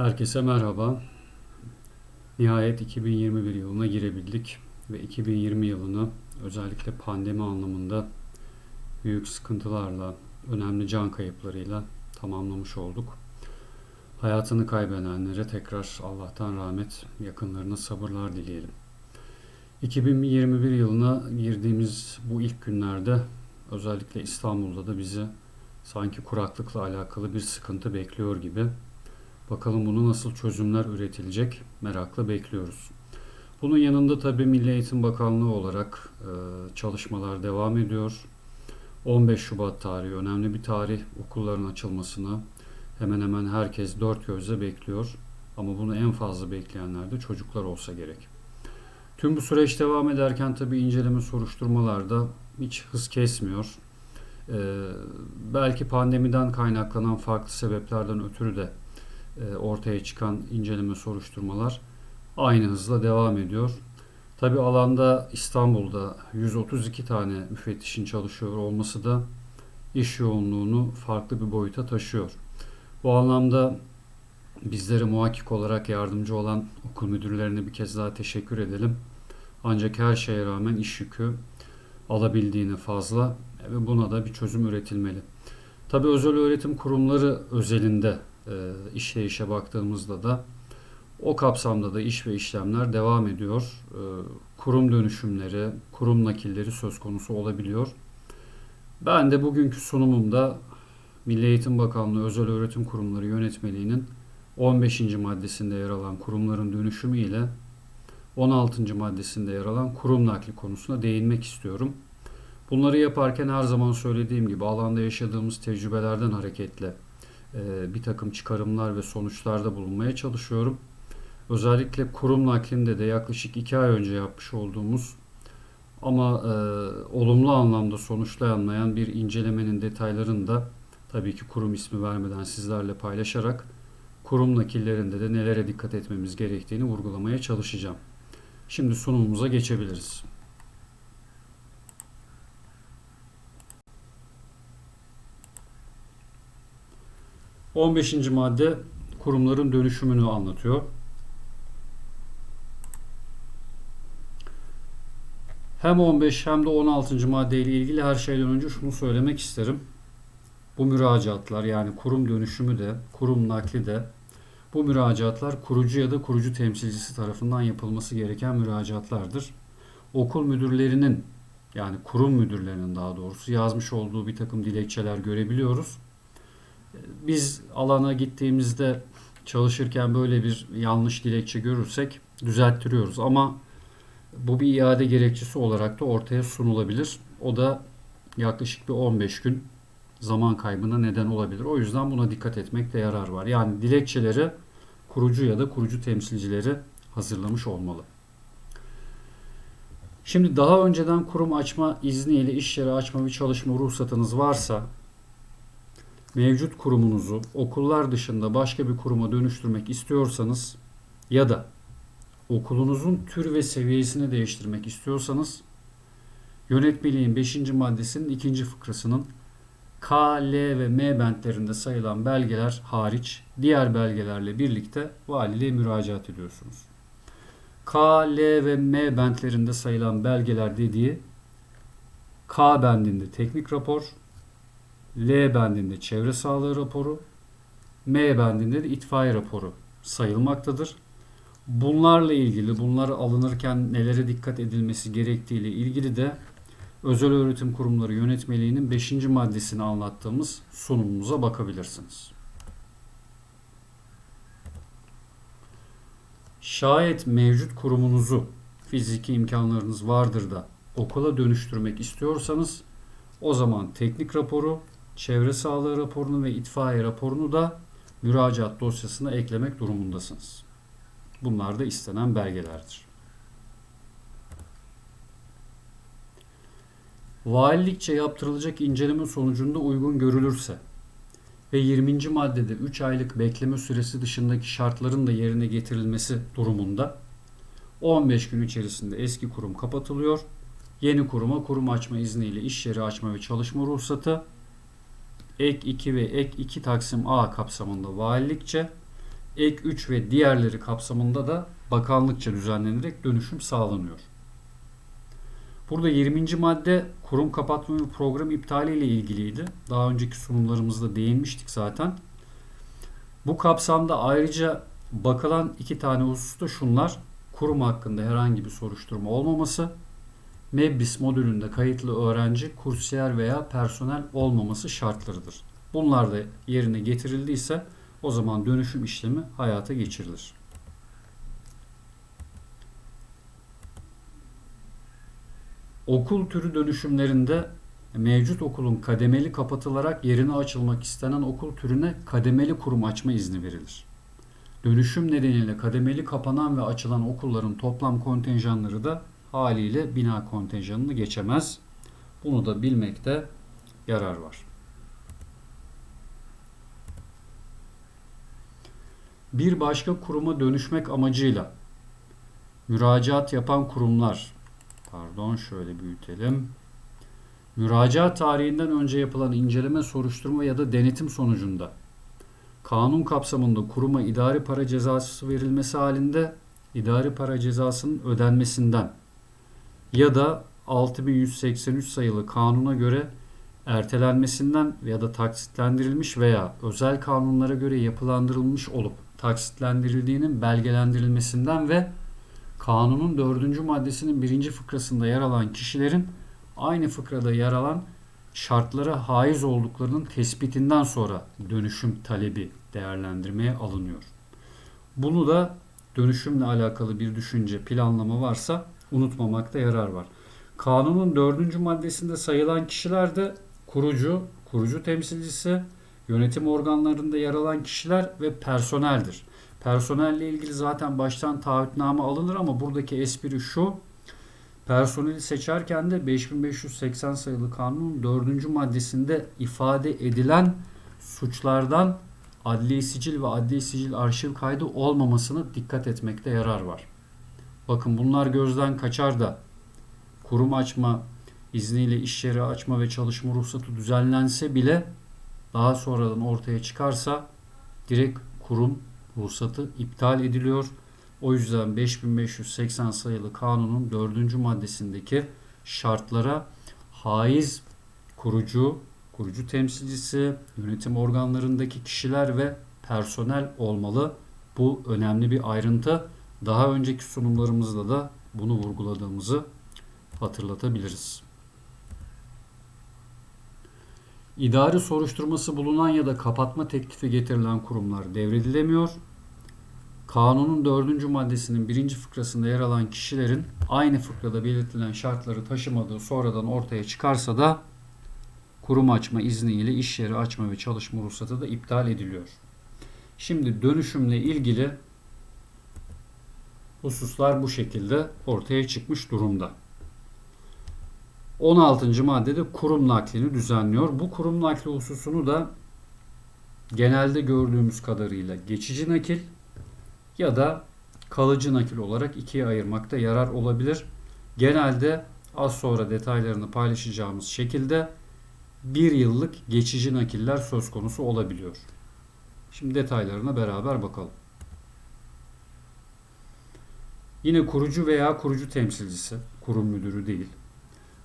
Herkese merhaba. Nihayet 2021 yılına girebildik ve 2020 yılını özellikle pandemi anlamında büyük sıkıntılarla, önemli can kayıplarıyla tamamlamış olduk. Hayatını kaybedenlere tekrar Allah'tan rahmet, yakınlarına sabırlar dileyelim. 2021 yılına girdiğimiz bu ilk günlerde özellikle İstanbul'da da bizi sanki kuraklıkla alakalı bir sıkıntı bekliyor gibi. Bakalım bunu nasıl çözümler üretilecek merakla bekliyoruz. Bunun yanında tabii Milli Eğitim Bakanlığı olarak e, çalışmalar devam ediyor. 15 Şubat tarihi önemli bir tarih. Okulların açılmasını hemen hemen herkes dört gözle bekliyor. Ama bunu en fazla bekleyenler de çocuklar olsa gerek. Tüm bu süreç devam ederken tabii inceleme soruşturmalarda hiç hız kesmiyor. Ee, belki pandemiden kaynaklanan farklı sebeplerden ötürü de ortaya çıkan inceleme soruşturmalar aynı hızla devam ediyor. Tabi alanda İstanbul'da 132 tane müfettişin çalışıyor olması da iş yoğunluğunu farklı bir boyuta taşıyor. Bu anlamda bizlere muhakkik olarak yardımcı olan okul müdürlerine bir kez daha teşekkür edelim. Ancak her şeye rağmen iş yükü alabildiğini fazla ve buna da bir çözüm üretilmeli. Tabi özel öğretim kurumları özelinde e, işleyişe baktığımızda da o kapsamda da iş ve işlemler devam ediyor. E, kurum dönüşümleri, kurum nakilleri söz konusu olabiliyor. Ben de bugünkü sunumumda Milli Eğitim Bakanlığı Özel Öğretim Kurumları Yönetmeliğinin 15. maddesinde yer alan kurumların dönüşümü ile 16. maddesinde yer alan kurum nakli konusuna değinmek istiyorum. Bunları yaparken her zaman söylediğim gibi alanda yaşadığımız tecrübelerden hareketle e, bir takım çıkarımlar ve sonuçlarda bulunmaya çalışıyorum. Özellikle kurum naklinde de yaklaşık iki ay önce yapmış olduğumuz ama e, olumlu anlamda sonuçlayanmayan bir incelemenin detaylarını da tabii ki kurum ismi vermeden sizlerle paylaşarak kurum nakillerinde de nelere dikkat etmemiz gerektiğini vurgulamaya çalışacağım. Şimdi sunumumuza geçebiliriz. 15. madde kurumların dönüşümünü anlatıyor. Hem 15 hem de 16. madde ile ilgili her şeyden önce şunu söylemek isterim. Bu müracaatlar yani kurum dönüşümü de, kurum nakli de bu müracaatlar kurucu ya da kurucu temsilcisi tarafından yapılması gereken müracaatlardır. Okul müdürlerinin yani kurum müdürlerinin daha doğrusu yazmış olduğu bir takım dilekçeler görebiliyoruz. Biz alana gittiğimizde çalışırken böyle bir yanlış dilekçe görürsek düzelttiriyoruz ama bu bir iade gerekçesi olarak da ortaya sunulabilir. O da yaklaşık bir 15 gün zaman kaybına neden olabilir. O yüzden buna dikkat etmekte yarar var. Yani dilekçeleri kurucu ya da kurucu temsilcileri hazırlamış olmalı. Şimdi daha önceden kurum açma izniyle iş yeri açma ve çalışma ruhsatınız varsa mevcut kurumunuzu okullar dışında başka bir kuruma dönüştürmek istiyorsanız ya da okulunuzun tür ve seviyesini değiştirmek istiyorsanız yönetmeliğin 5. maddesinin 2. fıkrasının K, L ve M bentlerinde sayılan belgeler hariç diğer belgelerle birlikte valiliğe müracaat ediyorsunuz. K, L ve M bentlerinde sayılan belgeler dediği K bendinde teknik rapor, L bendinde çevre sağlığı raporu, M bendinde de itfaiye raporu sayılmaktadır. Bunlarla ilgili, bunlar alınırken nelere dikkat edilmesi gerektiği ile ilgili de Özel Öğretim Kurumları Yönetmeliğinin 5. maddesini anlattığımız sunumumuza bakabilirsiniz. Şayet mevcut kurumunuzu fiziki imkanlarınız vardır da okula dönüştürmek istiyorsanız o zaman teknik raporu, çevre sağlığı raporunu ve itfaiye raporunu da müracaat dosyasına eklemek durumundasınız. Bunlar da istenen belgelerdir. Valilikçe yaptırılacak inceleme sonucunda uygun görülürse ve 20. maddede 3 aylık bekleme süresi dışındaki şartların da yerine getirilmesi durumunda 15 gün içerisinde eski kurum kapatılıyor. Yeni kuruma kurum açma izniyle iş yeri açma ve çalışma ruhsatı ek 2 ve ek 2 Taksim A kapsamında valilikçe ek 3 ve diğerleri kapsamında da bakanlıkça düzenlenerek dönüşüm sağlanıyor. Burada 20. madde kurum kapatma ve program iptali ile ilgiliydi. Daha önceki sunumlarımızda değinmiştik zaten. Bu kapsamda ayrıca bakılan iki tane husus da şunlar. Kurum hakkında herhangi bir soruşturma olmaması, MEBBIS modülünde kayıtlı öğrenci, kursiyer veya personel olmaması şartlarıdır. Bunlar da yerine getirildiyse o zaman dönüşüm işlemi hayata geçirilir. Okul türü dönüşümlerinde mevcut okulun kademeli kapatılarak yerine açılmak istenen okul türüne kademeli kurum açma izni verilir. Dönüşüm nedeniyle kademeli kapanan ve açılan okulların toplam kontenjanları da haliyle bina kontenjanını geçemez. Bunu da bilmekte yarar var. Bir başka kuruma dönüşmek amacıyla müracaat yapan kurumlar pardon şöyle büyütelim. Müracaat tarihinden önce yapılan inceleme, soruşturma ya da denetim sonucunda kanun kapsamında kuruma idari para cezası verilmesi halinde idari para cezasının ödenmesinden ya da 6183 sayılı kanuna göre ertelenmesinden ya da taksitlendirilmiş veya özel kanunlara göre yapılandırılmış olup taksitlendirildiğinin belgelendirilmesinden ve kanunun dördüncü maddesinin birinci fıkrasında yer alan kişilerin aynı fıkrada yer alan şartlara haiz olduklarının tespitinden sonra dönüşüm talebi değerlendirmeye alınıyor. Bunu da dönüşümle alakalı bir düşünce, planlama varsa unutmamakta yarar var. Kanunun dördüncü maddesinde sayılan kişiler de kurucu, kurucu temsilcisi, yönetim organlarında yer alan kişiler ve personeldir. Personelle ilgili zaten baştan taahhütname alınır ama buradaki espri şu. Personeli seçerken de 5580 sayılı kanunun 4. maddesinde ifade edilen suçlardan adli sicil ve adli sicil arşiv kaydı olmamasına dikkat etmekte yarar var. Bakın bunlar gözden kaçar da kurum açma izniyle iş yeri açma ve çalışma ruhsatı düzenlense bile daha sonradan ortaya çıkarsa direkt kurum ruhsatı iptal ediliyor. O yüzden 5580 sayılı kanunun 4. maddesindeki şartlara haiz kurucu, kurucu temsilcisi, yönetim organlarındaki kişiler ve personel olmalı. Bu önemli bir ayrıntı. Daha önceki sunumlarımızda da bunu vurguladığımızı hatırlatabiliriz. İdari soruşturması bulunan ya da kapatma teklifi getirilen kurumlar devredilemiyor. Kanunun dördüncü maddesinin birinci fıkrasında yer alan kişilerin aynı fıkrada belirtilen şartları taşımadığı sonradan ortaya çıkarsa da kurum açma izniyle iş yeri açma ve çalışma ruhsatı da iptal ediliyor. Şimdi dönüşümle ilgili hususlar bu şekilde ortaya çıkmış durumda. 16. maddede kurum naklini düzenliyor. Bu kurum nakli hususunu da genelde gördüğümüz kadarıyla geçici nakil ya da kalıcı nakil olarak ikiye ayırmakta yarar olabilir. Genelde az sonra detaylarını paylaşacağımız şekilde bir yıllık geçici nakiller söz konusu olabiliyor. Şimdi detaylarına beraber bakalım. Yine kurucu veya kurucu temsilcisi, kurum müdürü değil,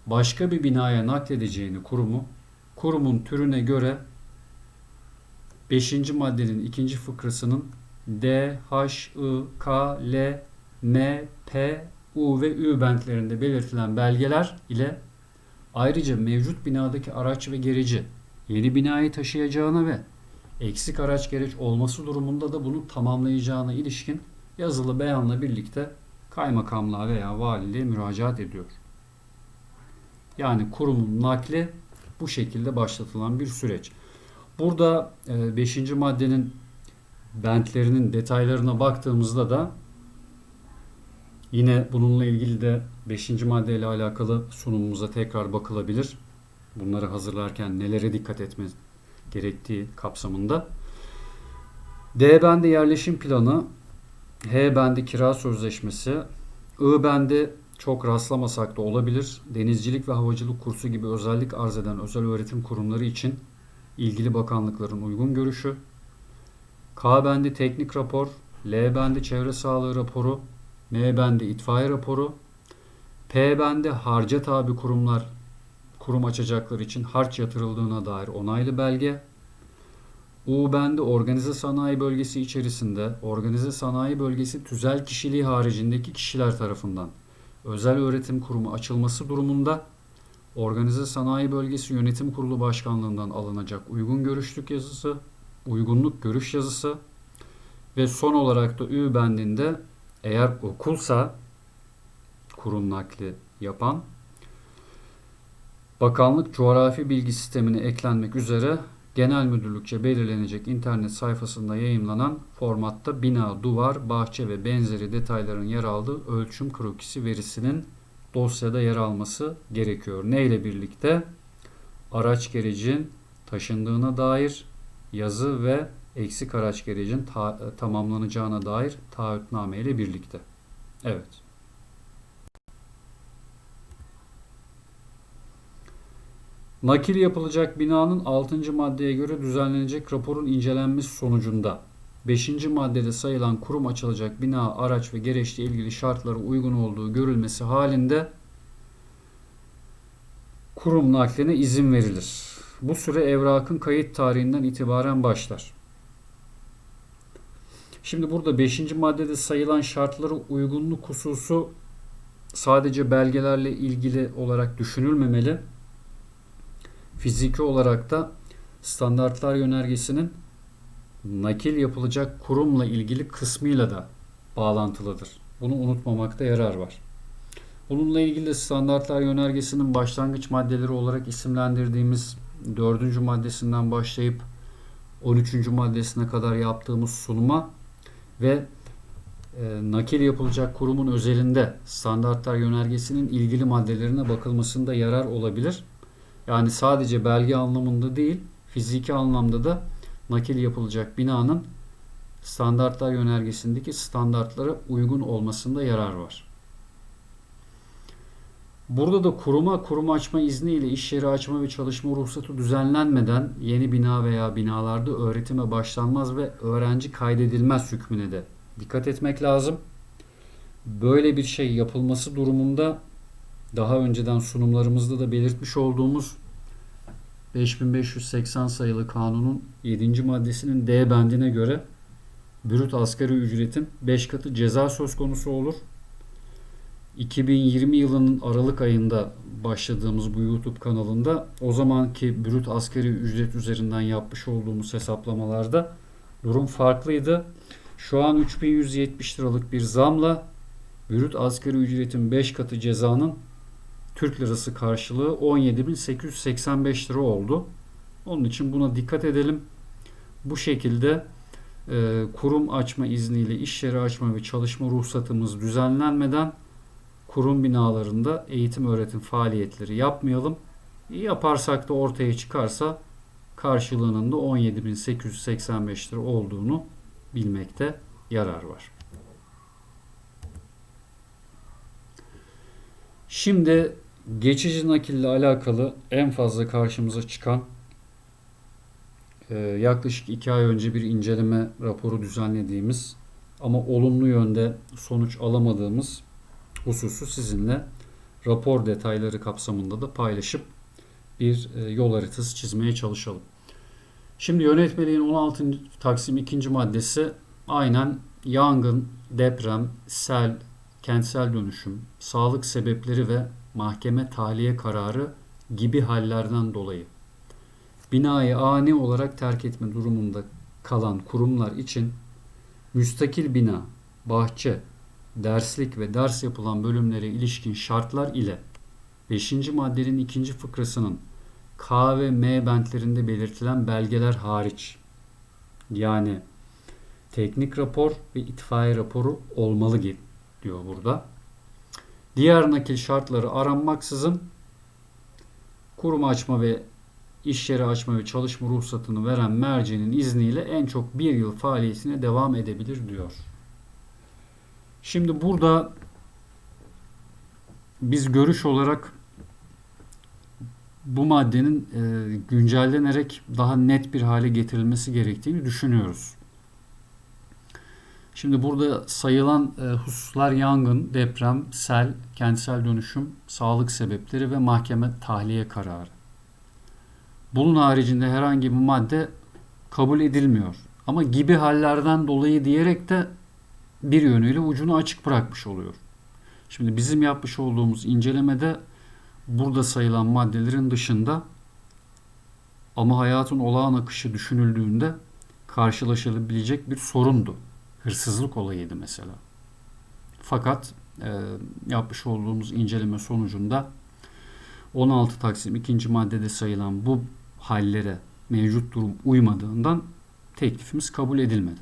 başka bir binaya nakledeceğini kurumu, kurumun türüne göre 5. maddenin ikinci fıkrasının D, H, I, K, L, M, P, U ve Ü bentlerinde belirtilen belgeler ile ayrıca mevcut binadaki araç ve gereci yeni binayı taşıyacağına ve eksik araç gereç olması durumunda da bunu tamamlayacağına ilişkin yazılı beyanla birlikte kaymakamlığa veya valiliğe müracaat ediyor. Yani kurumun nakli bu şekilde başlatılan bir süreç. Burada 5. E, maddenin bentlerinin detaylarına baktığımızda da yine bununla ilgili de 5. madde ile alakalı sunumumuza tekrar bakılabilir. Bunları hazırlarken nelere dikkat etme gerektiği kapsamında. D bendi yerleşim planı, H bendi kira sözleşmesi, I bendi çok rastlamasak da olabilir. Denizcilik ve havacılık kursu gibi özellik arz eden özel öğretim kurumları için ilgili bakanlıkların uygun görüşü. K bendi teknik rapor, L bendi çevre sağlığı raporu, M bendi itfaiye raporu, P bendi harca tabi kurumlar kurum açacaklar için harç yatırıldığına dair onaylı belge. U bendi organize sanayi bölgesi içerisinde organize sanayi bölgesi tüzel kişiliği haricindeki kişiler tarafından özel öğretim kurumu açılması durumunda organize sanayi bölgesi yönetim kurulu başkanlığından alınacak uygun görüşlük yazısı, uygunluk görüş yazısı ve son olarak da Ü bendinde eğer okulsa kurum nakli yapan Bakanlık Coğrafi Bilgi Sistemi'ne eklenmek üzere genel müdürlükçe belirlenecek internet sayfasında yayımlanan formatta bina, duvar, bahçe ve benzeri detayların yer aldığı ölçüm krokisi verisinin dosyada yer alması gerekiyor. Ne ile birlikte? Araç gerecin taşındığına dair yazı ve eksik araç gerecin ta- tamamlanacağına dair taahhütname ile birlikte. Evet. Nakil yapılacak binanın 6. maddeye göre düzenlenecek raporun incelenmesi sonucunda 5. maddede sayılan kurum açılacak bina, araç ve gereçle ilgili şartlara uygun olduğu görülmesi halinde kurum nakline izin verilir. Bu süre evrakın kayıt tarihinden itibaren başlar. Şimdi burada 5. maddede sayılan şartlara uygunluk hususu sadece belgelerle ilgili olarak düşünülmemeli. Fiziki olarak da standartlar yönergesinin nakil yapılacak kurumla ilgili kısmıyla da bağlantılıdır. Bunu unutmamakta yarar var. Bununla ilgili standartlar yönergesinin başlangıç maddeleri olarak isimlendirdiğimiz 4. maddesinden başlayıp 13. maddesine kadar yaptığımız sunuma ve e, nakil yapılacak kurumun özelinde standartlar yönergesinin ilgili maddelerine bakılmasında yarar olabilir. Yani sadece belge anlamında değil, fiziki anlamda da nakil yapılacak binanın standartlar yönergesindeki standartlara uygun olmasında yarar var. Burada da kuruma kurum açma izniyle iş yeri açma ve çalışma ruhsatı düzenlenmeden yeni bina veya binalarda öğretime başlanmaz ve öğrenci kaydedilmez hükmüne de dikkat etmek lazım. Böyle bir şey yapılması durumunda daha önceden sunumlarımızda da belirtmiş olduğumuz 5580 sayılı kanunun 7. maddesinin D bendine göre brüt asgari ücretin 5 katı ceza söz konusu olur. 2020 yılının Aralık ayında başladığımız bu YouTube kanalında o zamanki brüt asgari ücret üzerinden yapmış olduğumuz hesaplamalarda durum farklıydı. Şu an 3170 liralık bir zamla brüt asgari ücretin 5 katı cezanın Türk lirası karşılığı 17.885 lira oldu. Onun için buna dikkat edelim. Bu şekilde e, kurum açma izniyle iş yeri açma ve çalışma ruhsatımız düzenlenmeden kurum binalarında eğitim öğretim faaliyetleri yapmayalım. Yaparsak da ortaya çıkarsa karşılığının da 17.885 lira olduğunu bilmekte yarar var. Şimdi geçici nakille alakalı en fazla karşımıza çıkan e, yaklaşık iki ay önce bir inceleme raporu düzenlediğimiz ama olumlu yönde sonuç alamadığımız hususu sizinle rapor detayları kapsamında da paylaşıp bir e, yol haritası çizmeye çalışalım. Şimdi yönetmeliğin 16. Taksim 2. maddesi aynen yangın, deprem, sel, kentsel dönüşüm, sağlık sebepleri ve mahkeme tahliye kararı gibi hallerden dolayı binayı ani olarak terk etme durumunda kalan kurumlar için müstakil bina, bahçe, derslik ve ders yapılan bölümlere ilişkin şartlar ile 5. maddenin ikinci fıkrasının K ve M bentlerinde belirtilen belgeler hariç yani teknik rapor ve itfaiye raporu olmalı diyor burada. Diğer nakil şartları aranmaksızın kurum açma ve iş yeri açma ve çalışma ruhsatını veren mercenin izniyle en çok bir yıl faaliyetine devam edebilir diyor. Şimdi burada biz görüş olarak bu maddenin e, güncellenerek daha net bir hale getirilmesi gerektiğini düşünüyoruz. Şimdi burada sayılan e, hususlar yangın, deprem, sel, kentsel dönüşüm, sağlık sebepleri ve mahkeme tahliye kararı. Bunun haricinde herhangi bir madde kabul edilmiyor. Ama gibi hallerden dolayı diyerek de bir yönüyle ucunu açık bırakmış oluyor. Şimdi bizim yapmış olduğumuz incelemede burada sayılan maddelerin dışında ama hayatın olağan akışı düşünüldüğünde karşılaşılabilecek bir sorundu. Hırsızlık olayıydı mesela. Fakat e, yapmış olduğumuz inceleme sonucunda 16 Taksim ikinci maddede sayılan bu hallere mevcut durum uymadığından teklifimiz kabul edilmedi.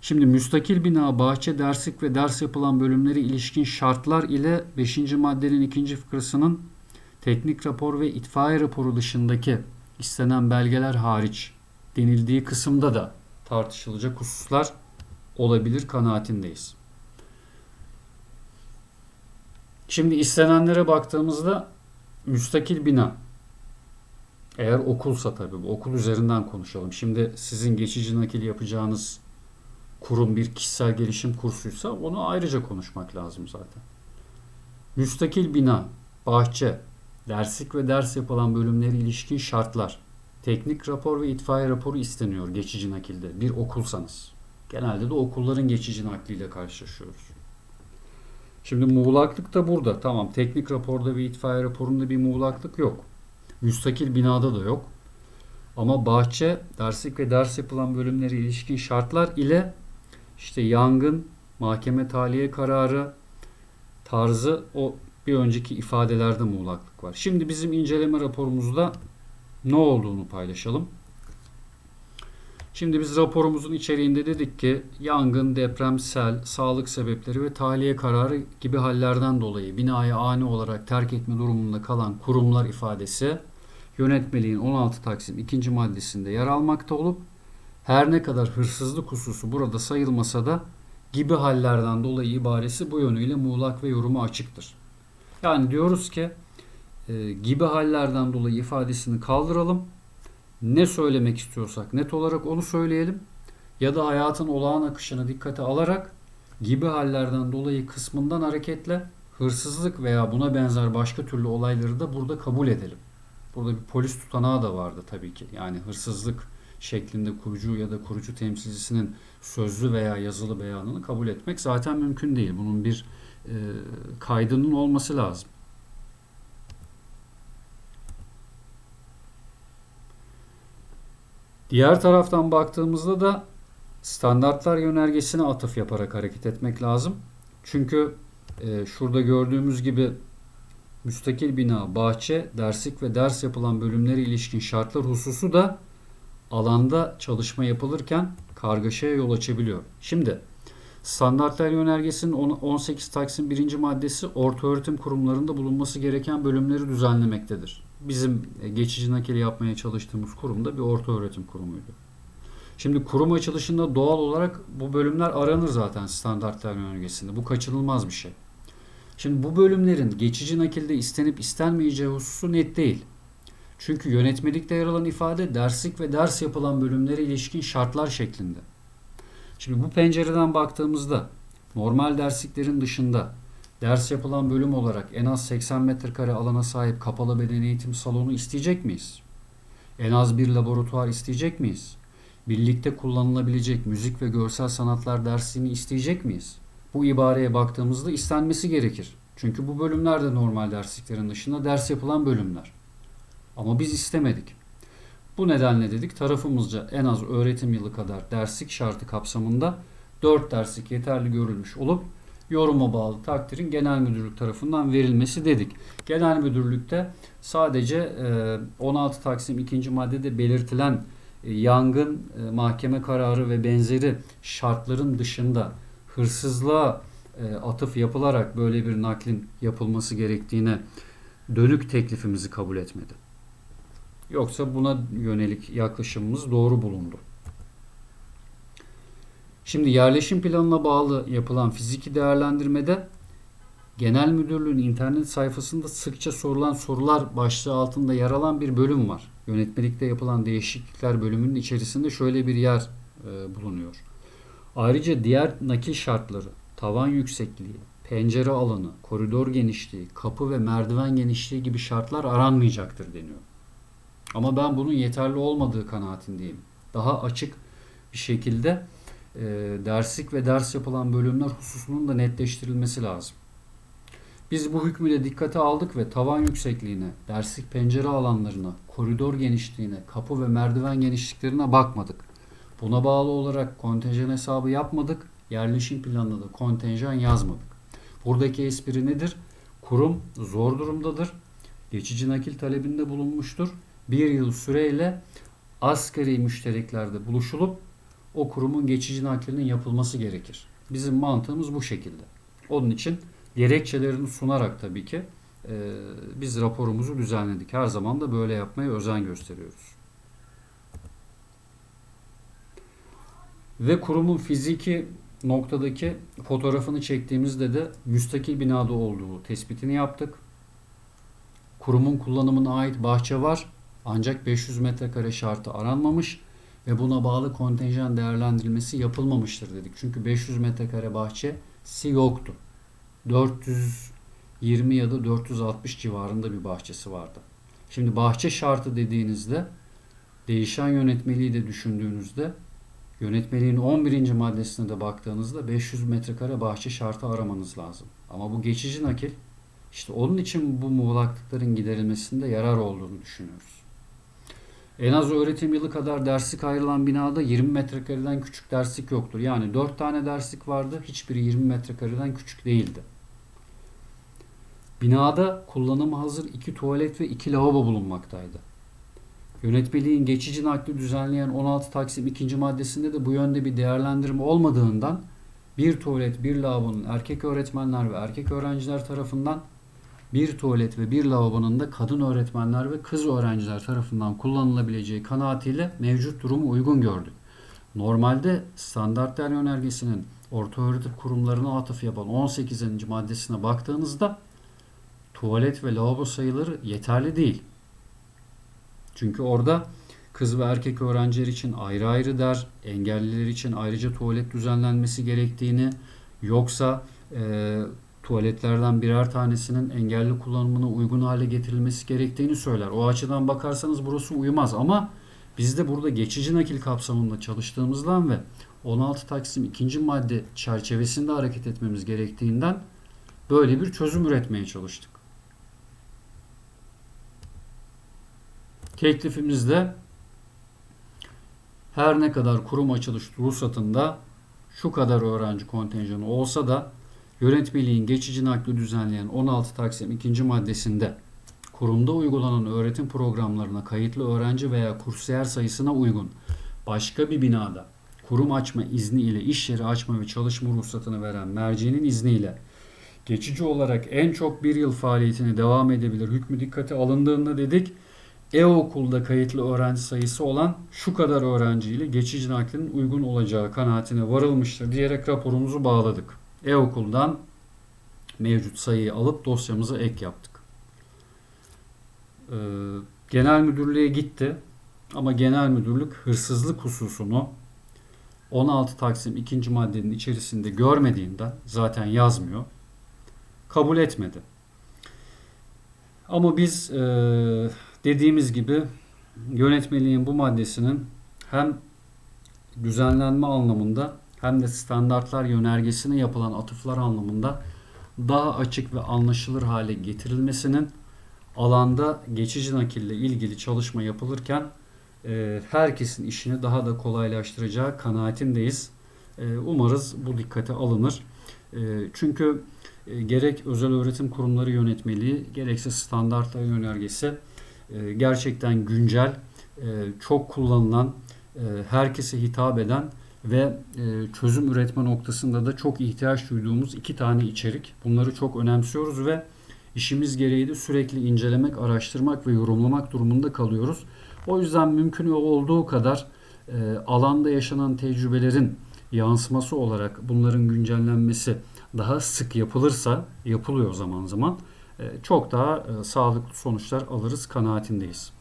Şimdi müstakil bina, bahçe, derslik ve ders yapılan bölümleri ilişkin şartlar ile 5. maddenin ikinci fıkrasının teknik rapor ve itfaiye raporu dışındaki istenen belgeler hariç denildiği kısımda da tartışılacak hususlar olabilir kanaatindeyiz. Şimdi istenenlere baktığımızda müstakil bina eğer okulsa tabii bu okul üzerinden konuşalım. Şimdi sizin geçici nakil yapacağınız kurum bir kişisel gelişim kursuysa onu ayrıca konuşmak lazım zaten. Müstakil bina, bahçe, derslik ve ders yapılan bölümleri ilişkin şartlar, teknik rapor ve itfaiye raporu isteniyor geçici nakilde bir okulsanız. Genelde de okulların geçici nakliyle karşılaşıyoruz. Şimdi muğlaklık da burada. Tamam teknik raporda ve itfaiye raporunda bir muğlaklık yok. Müstakil binada da yok. Ama bahçe, derslik ve ders yapılan bölümleri ilişkin şartlar ile işte yangın, mahkeme tahliye kararı tarzı o bir önceki ifadelerde muğlaklık var. Şimdi bizim inceleme raporumuzda ne olduğunu paylaşalım. Şimdi biz raporumuzun içeriğinde dedik ki yangın, deprem, sel, sağlık sebepleri ve tahliye kararı gibi hallerden dolayı binayı ani olarak terk etme durumunda kalan kurumlar ifadesi yönetmeliğin 16 Taksim 2. maddesinde yer almakta olup her ne kadar hırsızlık hususu burada sayılmasa da gibi hallerden dolayı ibaresi bu yönüyle muğlak ve yoruma açıktır. Yani diyoruz ki e, gibi hallerden dolayı ifadesini kaldıralım. Ne söylemek istiyorsak net olarak onu söyleyelim. Ya da hayatın olağan akışını dikkate alarak gibi hallerden dolayı kısmından hareketle hırsızlık veya buna benzer başka türlü olayları da burada kabul edelim. Burada bir polis tutanağı da vardı tabii ki. Yani hırsızlık şeklinde kurucu ya da kurucu temsilcisinin sözlü veya yazılı beyanını kabul etmek zaten mümkün değil. Bunun bir e, kaydının olması lazım. Diğer taraftan baktığımızda da standartlar yönergesine atıf yaparak hareket etmek lazım. Çünkü e, şurada gördüğümüz gibi müstakil bina, bahçe, derslik ve ders yapılan bölümlere ilişkin şartlar hususu da alanda çalışma yapılırken kargaşaya yol açabiliyor. Şimdi standartlar yönergesinin 18 Taksim 1. maddesi orta öğretim kurumlarında bulunması gereken bölümleri düzenlemektedir. Bizim e, geçici nakil yapmaya çalıştığımız kurum da bir orta öğretim kurumuydu. Şimdi kurum açılışında doğal olarak bu bölümler aranır zaten standartlar yönergesinde. Bu kaçınılmaz bir şey. Şimdi bu bölümlerin geçici nakilde istenip istenmeyeceği hususu net değil. Çünkü yönetmelikte yer alan ifade derslik ve ders yapılan bölümlere ilişkin şartlar şeklinde. Şimdi bu pencereden baktığımızda normal dersliklerin dışında ders yapılan bölüm olarak en az 80 metrekare alana sahip kapalı beden eğitim salonu isteyecek miyiz? En az bir laboratuvar isteyecek miyiz? Birlikte kullanılabilecek müzik ve görsel sanatlar dersini isteyecek miyiz? Bu ibareye baktığımızda istenmesi gerekir. Çünkü bu bölümler de normal dersliklerin dışında ders yapılan bölümler. Ama biz istemedik. Bu nedenle dedik tarafımızca en az öğretim yılı kadar derslik şartı kapsamında 4 derslik yeterli görülmüş olup yoruma bağlı takdirin genel müdürlük tarafından verilmesi dedik. Genel müdürlükte sadece 16 Taksim 2. maddede belirtilen e, yangın, e, mahkeme kararı ve benzeri şartların dışında hırsızlığa e, atıf yapılarak böyle bir naklin yapılması gerektiğine dönük teklifimizi kabul etmedi. Yoksa buna yönelik yaklaşımımız doğru bulundu. Şimdi yerleşim planına bağlı yapılan fiziki değerlendirmede Genel Müdürlüğün internet sayfasında sıkça sorulan sorular başlığı altında yer alan bir bölüm var. Yönetmelikte yapılan değişiklikler bölümünün içerisinde şöyle bir yer e, bulunuyor. Ayrıca diğer nakil şartları, tavan yüksekliği, pencere alanı, koridor genişliği, kapı ve merdiven genişliği gibi şartlar aranmayacaktır deniyor. Ama ben bunun yeterli olmadığı kanaatindeyim. Daha açık bir şekilde e, derslik ve ders yapılan bölümler hususunun da netleştirilmesi lazım. Biz bu hükmü de dikkate aldık ve tavan yüksekliğine, derslik pencere alanlarına, koridor genişliğine, kapı ve merdiven genişliklerine bakmadık. Buna bağlı olarak kontenjan hesabı yapmadık. Yerleşim planına da kontenjan yazmadık. Buradaki espri nedir? Kurum zor durumdadır. Geçici nakil talebinde bulunmuştur. Bir yıl süreyle asgari müştereklerde buluşulup o kurumun geçici naklinin yapılması gerekir. Bizim mantığımız bu şekilde. Onun için gerekçelerini sunarak tabii ki e, biz raporumuzu düzenledik. Her zaman da böyle yapmaya özen gösteriyoruz. Ve kurumun fiziki noktadaki fotoğrafını çektiğimizde de müstakil binada olduğu tespitini yaptık. Kurumun kullanımına ait bahçe var ancak 500 metrekare şartı aranmamış ve buna bağlı kontenjan değerlendirilmesi yapılmamıştır dedik. Çünkü 500 metrekare bahçesi yoktu. 420 ya da 460 civarında bir bahçesi vardı. Şimdi bahçe şartı dediğinizde değişen yönetmeliği de düşündüğünüzde yönetmeliğin 11. maddesine de baktığınızda 500 metrekare bahçe şartı aramanız lazım. Ama bu geçici nakil işte onun için bu muğlaklıkların giderilmesinde yarar olduğunu düşünüyoruz. En az öğretim yılı kadar derslik ayrılan binada 20 metrekareden küçük derslik yoktur. Yani 4 tane derslik vardı. Hiçbiri 20 metrekareden küçük değildi. Binada kullanıma hazır 2 tuvalet ve 2 lavabo bulunmaktaydı. Yönetmeliğin geçici nakli düzenleyen 16 Taksim 2. maddesinde de bu yönde bir değerlendirme olmadığından bir tuvalet, bir lavabonun erkek öğretmenler ve erkek öğrenciler tarafından bir tuvalet ve bir lavabonun da kadın öğretmenler ve kız öğrenciler tarafından kullanılabileceği kanaatiyle mevcut durumu uygun gördük. Normalde standartlar yönergesinin orta öğretim kurumlarına atıf yapan 18. maddesine baktığınızda tuvalet ve lavabo sayıları yeterli değil. Çünkü orada kız ve erkek öğrenciler için ayrı ayrı der, engelliler için ayrıca tuvalet düzenlenmesi gerektiğini, yoksa e, tuvaletlerden birer tanesinin engelli kullanımına uygun hale getirilmesi gerektiğini söyler. O açıdan bakarsanız burası uyumaz ama biz de burada geçici nakil kapsamında çalıştığımızdan ve 16 Taksim 2. madde çerçevesinde hareket etmemiz gerektiğinden böyle bir çözüm üretmeye çalıştık. Teklifimizde her ne kadar kurum açılış ruhsatında şu kadar öğrenci kontenjanı olsa da yönetmeliğin geçici nakli düzenleyen 16 Taksim 2. maddesinde kurumda uygulanan öğretim programlarına kayıtlı öğrenci veya kursiyer sayısına uygun başka bir binada kurum açma izni ile iş yeri açma ve çalışma ruhsatını veren mercinin izniyle geçici olarak en çok bir yıl faaliyetini devam edebilir hükmü dikkate alındığında dedik e-okulda kayıtlı öğrenci sayısı olan şu kadar öğrenciyle geçici naklin uygun olacağı kanaatine varılmıştır diyerek raporumuzu bağladık. E-okuldan mevcut sayıyı alıp dosyamıza ek yaptık. Ee, genel müdürlüğe gitti ama genel müdürlük hırsızlık hususunu 16 Taksim 2. maddenin içerisinde görmediğinden zaten yazmıyor. Kabul etmedi. Ama biz e, dediğimiz gibi yönetmeliğin bu maddesinin hem düzenlenme anlamında hem de standartlar yönergesine yapılan atıflar anlamında daha açık ve anlaşılır hale getirilmesinin alanda geçici nakille ilgili çalışma yapılırken e, herkesin işini daha da kolaylaştıracağı kanaatindeyiz. E, umarız bu dikkate alınır. E, çünkü gerek özel öğretim kurumları yönetmeliği gerekse standartlar yönergesi gerçekten güncel, çok kullanılan, herkese hitap eden ve çözüm üretme noktasında da çok ihtiyaç duyduğumuz iki tane içerik. Bunları çok önemsiyoruz ve işimiz gereği de sürekli incelemek, araştırmak ve yorumlamak durumunda kalıyoruz. O yüzden mümkün olduğu kadar alanda yaşanan tecrübelerin yansıması olarak bunların güncellenmesi daha sık yapılırsa, yapılıyor zaman zaman e, çok daha e, sağlıklı sonuçlar alırız kanaatindeyiz.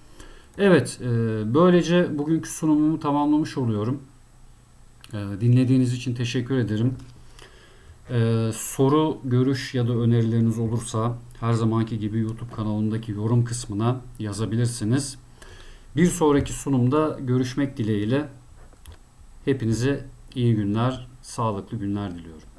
Evet, e, böylece bugünkü sunumumu tamamlamış oluyorum. Ee, dinlediğiniz için teşekkür ederim. Ee, soru, görüş ya da önerileriniz olursa her zamanki gibi YouTube kanalındaki yorum kısmına yazabilirsiniz. Bir sonraki sunumda görüşmek dileğiyle hepinize iyi günler, sağlıklı günler diliyorum.